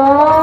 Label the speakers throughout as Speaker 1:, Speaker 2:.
Speaker 1: todo.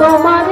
Speaker 1: তোমার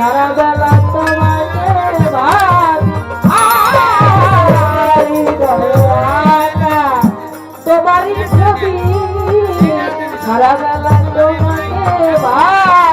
Speaker 1: সারা বেলা তোমাকে তোমারই ছবি সারা তোমাকে ভাবি